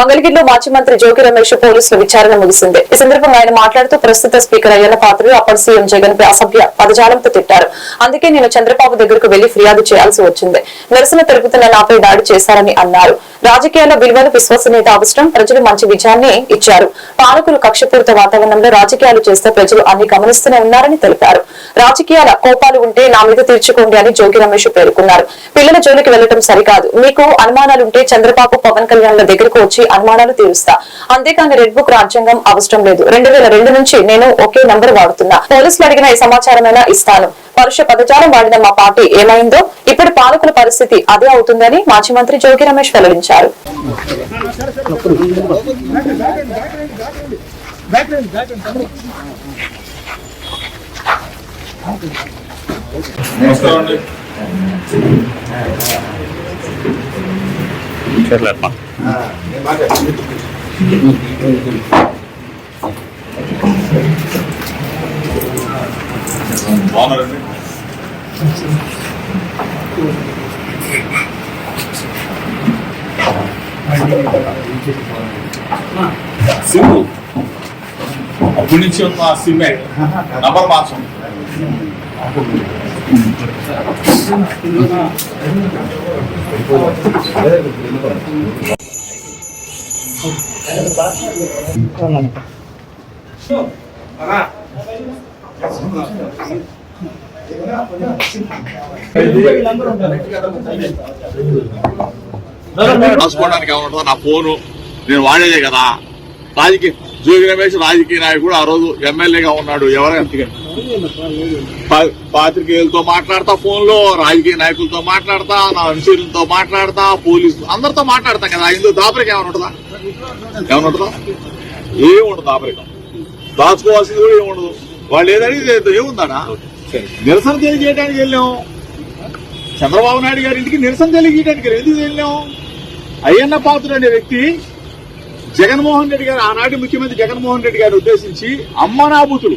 మంగళగిరిలో మాజీ మంత్రి జోగి రమేష్ పోలీసుల విచారణ ముగిసింది. ఈ సందర్భంగా ఆయన మాట్లాడుతూ ప్రస్తుత స్పీకర్ అయ్యన్న పాత్రుడు అప్పటి సీఎం జగన్ పై అసభ్య పదజాలంతో తిట్టారు. అందుకే నేను చంద్రబాబు దగ్గరకు వెళ్ళి ఫిర్యాదు చేయాల్సి వచ్చింది. నిరసన తెలుపుతున్న నాపై దాడి చేశారని అన్నారు. రాజకీయాల్లో విలువలు విశ్వసనీయత అవసరం ప్రజలు మంచి విజయాన్ని ఇచ్చారు. పాలకులు కక్షపూరిత వాతావరణంలో రాజకీయాలు చేస్తే ప్రజలు అన్ని గమనిస్తూనే ఉన్నారని తెలిపారు. రాజకీయాల కోపాలు ఉంటే నా మీద తీర్చుకోండి అని జోగి రమేష్ పేర్కొన్నారు. పిల్లల జోలికి వెళ్ళడం సరికాదు. మీకు అనుమానాలుంటే చంద్రబాబు పవన్ కళ్యాణ్ ల దగ్గరకు వచ్చి అనుమానాలు తీరుస్తా. అంతేకాని రెడ్ బుక్ రాజ్యాంగం అవసరం లేదు. రెండు వేల రెండు నుంచి నేను ఒకే నంబర్ వాడుతున్నా. పోలీసులు అడిగిన ఈ సమాచారమైనా ఇస్తాను. పరుష పదజాలం వాడిన మా పార్టీ ఏమైందో ఇప్పుడు పాలకుల పరిస్థితి అదే అవుతుందని మాజీ మంత్రి జోగి రమేష్ వెల్లడించారు. నమస్కారం అండి. బాగున్నారండి సిమ్ అప్పటి నుంచి ఉన్న సిమ్మే. నంబర్ మార్చం రాసుకోవడానికి ఏమన్నా నా ఫోను. నేను వాడేదే కదా. రాజకీయ జోగి రమేష్ రాజకీయ నాయకుడు ఆ రోజు ఎమ్మెల్యేగా ఉన్నాడు. ఎవరైనా పాత్రికేయులతో మాట్లాడతా ఫోన్లో రాజకీయ నాయకులతో మాట్లాడతా నా అనుచరులతో మాట్లాడతా పోలీసు అందరితో మాట్లాడతా కదా ఇందులో దాపరికం ఏమైనా ఉంటుందా? ఏమైనా ఉంటుందా? ఏమి ఉండదు దాపరికం. దాచుకోవాల్సింది కూడా ఏముండదు వాళ్ళు ఏదడిగి ఏముందాడా? నిరసన తెలియజేయడానికి వెళ్ళాం. చంద్రబాబు నాయుడు గారి ఇంటికి నిరసన తెలియజేయడానికి ఎందుకు వెళ్ళాం? అయ్యన్న పాత్రుడు అనే వ్యక్తి జగన్మోహన్ రెడ్డి గారు ఆనాటి ముఖ్యమంత్రి జగన్మోహన్ రెడ్డి గారిని ఉద్దేశించి అమ్మ నాబూతులు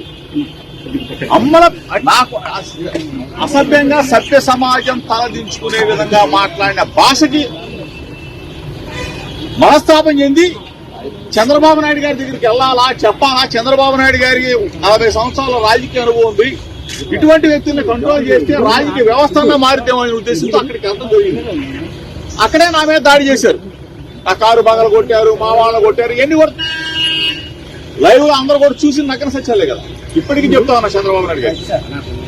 అమ్మల నాకు అసభ్యంగా సభ్య సమాజం తలదించుకునే విధంగా మాట్లాడిన భాషకి మనస్తాపం చెంది చంద్రబాబు నాయుడు గారి దగ్గరికి వెళ్ళాలా చెప్పాలా? చంద్రబాబు నాయుడు గారికి నలభై సంవత్సరాల రాజకీయ అనుభవం ఉంది. ఇటువంటి వ్యక్తుల్ని కంట్రోల్ చేస్తే రాజకీయ వ్యవస్థలో మారితేమో ఉద్దేశంతో అక్కడికి అర్థం జరిగింది. అక్కడే నా మీద దాడి చేశారు. నా కారు బగలు కొట్టారు మా వాళ్ళు కొట్టారు ఎన్ని కొట్ట లైవ్లో అందరూ కూడా చూసి నగ్గన సత్యాలే కదా. ఇప్పటికీ చెప్తా ఉన్నా చంద్రబాబు నాయుడు గారు.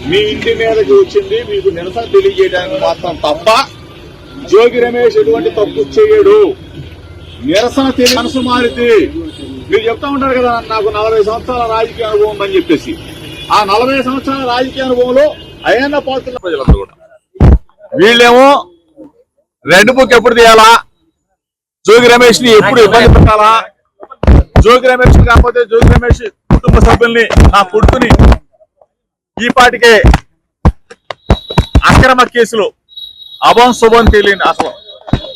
మీ ఇంటి మీదకి వచ్చింది మీకు నిరసన తెలియజేయడానికి మాత్రం తప్ప జోగి రమేష్ ఎటువంటి తప్పు చేయడు. నిరసన తెలియ మనసు మారితే మీరు చెప్తా ఉంటారు కదా నాకు నలభై సంవత్సరాల రాజకీయ అనుభవం ఉందని చెప్పేసి. ఆ నలభై సంవత్సరాల రాజకీయ అనుభవంలో అయ్యన్న పాత్ర ప్రజలందరూ కూడా. వీళ్ళేమో రెడ్ బుక్ ఎప్పుడు తీయాలా? జోగి రమేష్ని ఎప్పుడు ఇబ్బంది పెట్టాలా? జోగి రమేష్ కాకపోతే జోగి రమేష్ కుటుంబ సభ్యుల్ని నా కొడుకుని ఈ పాటికే అక్రమ కేసులు అభం శుభం తెలియని అసలు.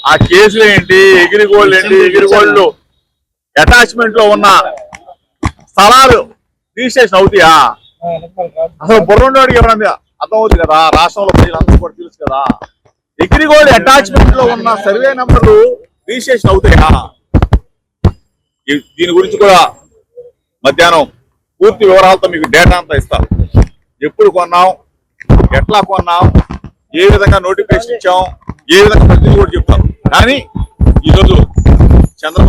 ఆ కేసులు ఏంటి? ఎగిరిగోళ్ళు ఏంటి? ఎగిరిగోళ్ళు అటాచ్మెంట్లో ఉన్న స్థలాలు రిజిస్ట్రేషన్ అవుతాయా? అసలు బుర్రండోడికి ఎవరన్నా అర్థం అవుతుంది కదా? రాష్ట్రంలో ప్రజలందరూ కూడా తెలుసు కదా. ఎగిరిగోళ్ళు అటాచ్మెంట్లో ఉన్న సర్వే నంబర్లు రిజిస్ట్రేషన్ అవుతాయా? దీని గురించి కూడా మధ్యాహ్నం పూర్తి వివరాలతో మీకు డేటా అంతా ఇస్తాం ఎప్పుడు కొన్నాం ఎట్లా కొన్నాం ఏ విధంగా నోటిఫికేషన్ ఇచ్చాం ఏ విధంగా ప్రతిదీ కూడా చెప్తాం కానీ ఈరోజు చంద్రబాబు